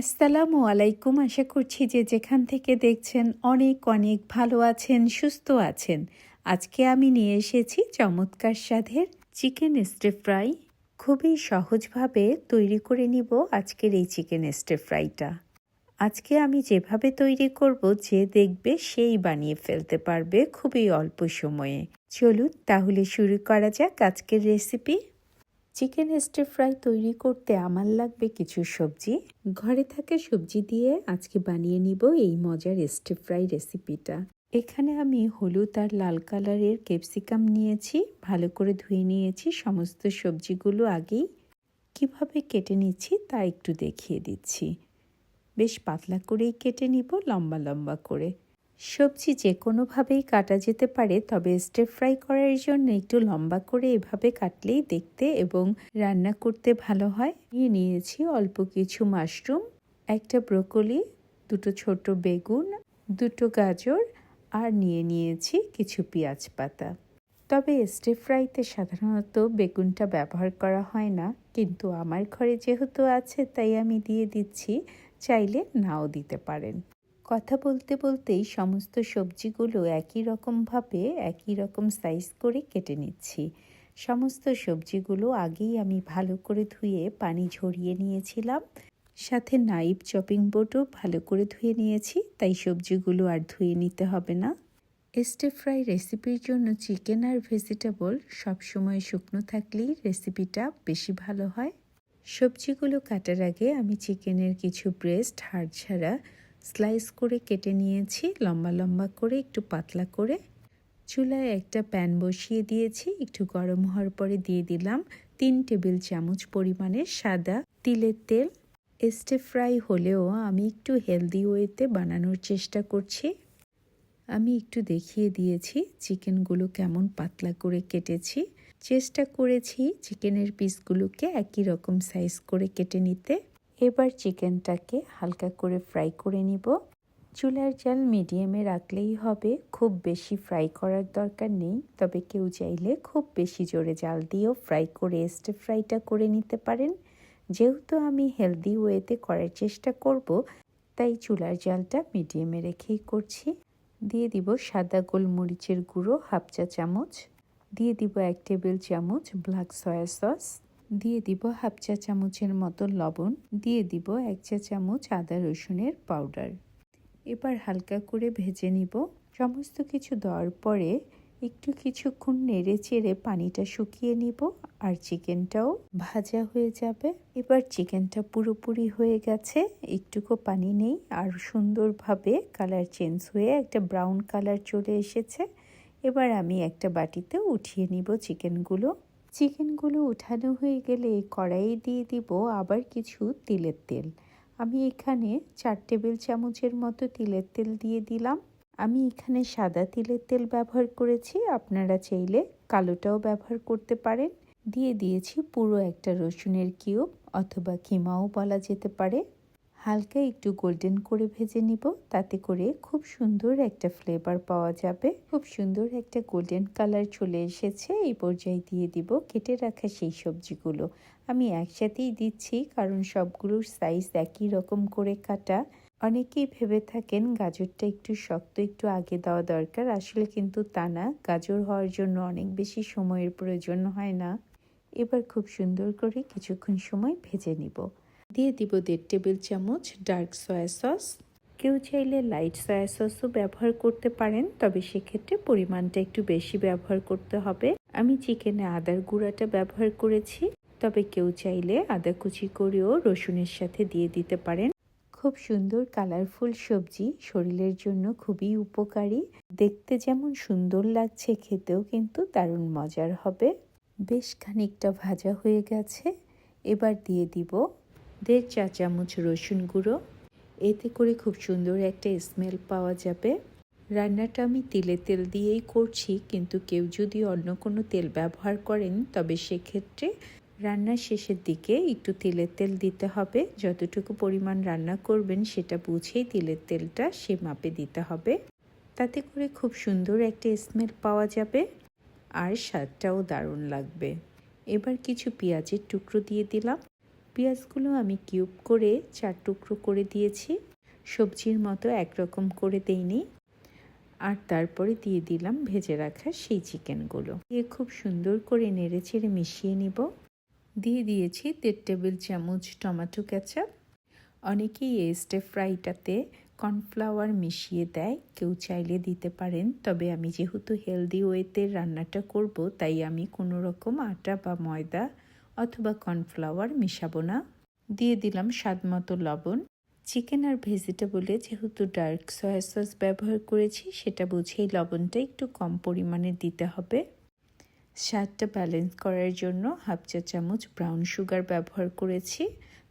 আসসালামু আলাইকুম। আশা করছি যে যেখান থেকে দেখছেন অনেক অনেক ভালো আছেন, সুস্থ আছেন। আজকে আমি নিয়ে এসেছি চমৎকার স্বাদের চিকেন স্টে ফ্রাই। খুবই সহজভাবে তৈরি করে নিব আজকের এই চিকেন স্টে ফ্রাইটা। আজকে আমি যেভাবে তৈরি করব, যে দেখবে সেই বানিয়ে ফেলতে পারবে খুবই অল্প সময়ে। চলুন তাহলে শুরু করা যাক আজকের রেসিপি। চিকেন স্টির ফ্রাই তৈরি করতে আমার লাগবে কিছু সবজি। ঘরে থাকা সবজি দিয়ে আজকে বানিয়ে নিব এই মজার স্টির ফ্রাই রেসিপিটা এখানে আমি হলুদ আর লাল কালারের ক্যাপসিকাম নিয়েছি, ভালো করে ধুয়ে নিয়েছি, সমস্ত সবজিগুলো আগেই। কীভাবে কেটে নিচ্ছি তা একটু দেখিয়ে দিচ্ছি। বেশ পাতলা করেই কেটে নিব, লম্বা লম্বা করে। সবজি যে কোনোভাবেই কাটা যেতে পারে, তবে স্টেপ ফ্রাই করার জন্য একটু লম্বা করে এভাবে কাটলেই দেখতে এবং রান্না করতে ভালো হয়। নিয়ে নিয়েছি অল্প কিছু মাশরুম, একটা ব্রোকলি, দুটো ছোট বেগুন, দুটো গাজর আর নিয়ে নিয়েছি কিছু পেঁয়াজ পাতা। তবে স্টেপ ফ্রাইতে সাধারণত বেগুনটা ব্যবহার করা হয় না, কিন্তু আমার ঘরে যেহেতু আছে, তাই আমি দিয়ে দিচ্ছি, চাইলে নাও দিতে পারেন। কথা বলতে বলতেই সমস্ত সবজিগুলো একই রকমভাবে, একই রকম সাইজ করে কেটে নিচ্ছি। সমস্ত সবজিগুলো আগেই আমি ভালো করে ধুয়ে পানি ঝরিয়ে নিয়েছিলাম। সাথে নাইফ চপিং বোর্ডও ভালো করে ধুয়ে নিয়েছি, তাই সবজিগুলো আর ধুয়ে নিতে হবে না। স্টেপ ফ্রাই রেসিপির জন্য চিকেন আর ভেজিটেবল সবসময় শুকনো থাকলেই রেসিপিটা বেশি ভালো হয়। সবজিগুলো কাটার আগে আমি চিকেনের কিছু ব্রেস্ট হাড় ছাড়া স্লাইস করে কেটে নিয়েছি, লম্বা লম্বা করে, একটু পাতলা করে। চুলায় একটা প্যান বসিয়ে দিয়েছি, একটু গরম হওয়ার পরে দিয়ে দিলাম তিন টেবিল চামচ পরিমাণের সাদা তিলের তেল। স্টে ফ্রাই হলেও আমি একটু হেলদি ওয়েতে বানানোর চেষ্টা করছি। আমি একটু দেখিয়ে দিয়েছি চিকেনগুলো কেমন পাতলা করে কেটেছি। চেষ্টা করেছি চিকেনের পিসগুলোকে একই রকম সাইজ করে কেটে নিতে। এবার চিকেনটাকে হালকা করে ফ্রাই করে নিব। চুলার জাল মিডিয়ামে রাখলেই হবে। খুব বেশি ফ্রাই করার দরকার নেই, তবে কেউ চাইলে খুব বেশি জোরে জাল দিয়েও ফ্রাই করে স্টে ফ্রাইটা করে নিতে পারেন। যেহেতু আমি হেলদি ওয়েতে করার চেষ্টা করব, তাই চুলার জালটা মিডিয়ামে রেখেই করছি। দিয়ে দিব সাদা গোলমরিচের গুঁড়ো হাফ চা চামচ। দিয়ে দিব এক টেবিল চামচ ব্ল্যাক সয়া সস দিয়ে দিব হাফ চা চামচের মতো লবণ, দিয়ে দিব এক চা চামচ আদা রসুনের পাউডার এবার হালকা করে ভেজে নিব। সমস্ত কিছু দেওয়ার পরে একটু কিছুক্ষণ নেড়ে চেড়ে পানিটা শুকিয়ে নিব আর চিকেনটাও ভাজা হয়ে যাবে। এবার চিকেনটা পুরোপুরি হয়ে গেছে। একটুকু পানি নেই। আর সুন্দরভাবে কালার চেঞ্জ হয়ে একটা ব্রাউন কালার চলে এসেছে। এবার আমি একটা বাটিতে উঠিয়ে নিব চিকেনগুলো। চিকেনগুলো উঠানো হয়ে গেলে কড়াইয়ে দিয়ে দিব আবার কিছু তিলের তেল। আমি এখানে চার টেবিল চামচের মতো তিলের তেল দিয়ে দিলাম। আমি এখানে সাদা তিলের তেল ব্যবহার করেছি, আপনারা চাইলে কালোটাও ব্যবহার করতে পারেন। দিয়ে দিয়েছি পুরো একটা রসুনের কিউব, অথবা কিমাও বলা যেতে পারে। হালকা একটু গোল্ডেন করে ভেজে নিব। তাতে করে খুব সুন্দর একটা ফ্লেভার পাওয়া যাবে। খুব সুন্দর একটা গোল্ডেন কালার চলে এসেছে। এই পর্যায়ে দিয়ে দিব কেটে রাখা সেই সবজিগুলো। আমি একসাথেই দিচ্ছি, কারণ সবগুলোর সাইজ একই রকম করে কাটা। অনেকেই ভেবে থাকেন গাজরটা একটু শক্ত, একটু আগে দেওয়া দরকার। আসলে কিন্তু তা না। গাজর হওয়ার জন্য অনেক বেশি সময়ের প্রয়োজন হয় না। এবার খুব সুন্দর করে কিছুক্ষণ সময় ভেজে নিব। দিয়ে দিব দেড় টেবিল চামচ ডার্ক সয়া সস। কেউ চাইলে লাইট সয়া সসও ব্যবহার করতে পারেন, তবে সেক্ষেত্রে পরিমাণটা একটু বেশি ব্যবহার করতে হবে। আমি চিকেনে আদার গুঁড়াটা ব্যবহার করেছি, তবে কেউ চাইলে আদা কুচি করেও রসুনের সাথে দিয়ে দিতে পারেন। খুব সুন্দর কালারফুল সবজি, শরীরের জন্য খুবই উপকারী। দেখতে যেমন সুন্দর লাগছে, খেতেও কিন্তু দারুণ মজার হবে। বেশ খানিকটা ভাজা হয়ে গেছে, এবার দিয়ে দিব দেড় চা চামচ রসুন গুঁড়ো। এতে করে খুব সুন্দর একটা স্মেল পাওয়া যাবে। রান্নাটা আমি তিলে তেল দিয়েই করছি, কিন্তু কেউ যদি অন্য কোনো তেল ব্যবহার করেন, তবে সেক্ষেত্রে রান্নার শেষের দিকে একটু তেলের তেল দিতে হবে। যতটুকু পরিমাণ রান্না করবেন, সেটা বুঝেই তেলের তেলটা সে মাপে দিতে হবে। তাতে করে খুব সুন্দর একটা স্মেল পাওয়া যাবে, আর স্বাদটাও দারুণ লাগবে। এবার কিছু পেঁয়াজের টুকরো দিয়ে দিলাম। পেঁয়াজগুলো আমি কিউব করে চার টুকরো করে দিয়েছি। সবজির মতো একরকম করে দেইনি। আর তারপরে দিয়ে দিলাম ভেজে রাখা সেই চিকেনগুলো। দিয়ে খুব সুন্দর করে নেড়ে চেড়ে মিশিয়ে নিব। দিয়ে দিয়েছি দেড় টেবিল চামচ টমেটো কেচাপ। অনেকেই এই স্টেপ ফ্রাইটাতে কর্নফ্লাওয়ার মিশিয়ে দেয়। কেউ চাইলে দিতে পারেন। তবে আমি যেহেতু হেলদি ওয়েতে রান্নাটা করব, তাই আমি কোনো রকম আটা বা ময়দা অথবা কর্নফ্লাওয়ার মিশাবো না। দিয়ে দিলাম স্বাদ মতো লবণ। চিকেন আর ভেজিটেবলে যেহেতু ডার্ক সয়া সস ব্যবহার করেছি, সেটা বুঝেই লবণটা একটু কম পরিমাণে দিতে হবে। স্বাদটা ব্যালেন্স করার জন্য হাফ চা চামচ ব্রাউন সুগার ব্যবহার করেছি।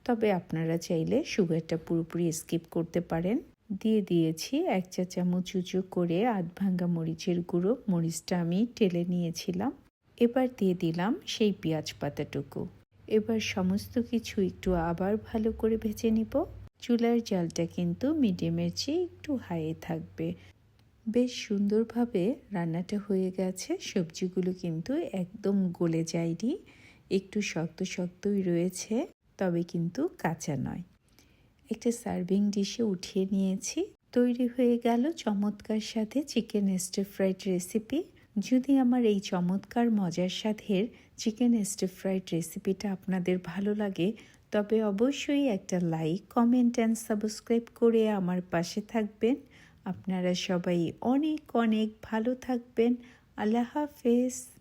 তবে আপনারা চাইলে সুগারটা পুরোপুরি স্কিপ করতে পারেন। দিয়ে দিয়েছি এক চা চামচ উঁচু করে আধ ভাঙ্গা মরিচের গুঁড়ো। মরিচটা আমি টেলে নিয়েছিলাম। এবার দিয়ে দিলাম সেই পেঁয়াজ পাতাটুকু। এবার সমস্ত কিছু একটু আবার ভালো করে ভেজে নিব। চুলার জালটা কিন্তু মিডিয়ামের চেয়ে একটু হাইয়ে থাকবে। বেশ সুন্দরভাবে রান্নাটা হয়ে গেছে। সবজিগুলো কিন্তু একদম গলে যায়নি। একটু শক্ত শক্তই রয়েছে, তবে কিন্তু কাঁচা নয়। একটা সার্ভিং ডিশে উঠিয়ে নিয়েছি। তৈরি হয়ে গেল চমৎকার সাথে চিকেন স্টির ফ্রাইড রেসিপি। যদি আমার এই চমৎকার মজার সাথের চিকেন স্টিফ ফ্রাইড রেসিপিটা আপনাদের ভালো লাগে, তবে অবশ্যই একটা লাইক, কমেন্ট অ্যান্ড সাবস্ক্রাইব করে আমার পাশে থাকবেন। আপনারা সবাই অনেক অনেক ভালো থাকবেন। আল্লাহ হাফেজ।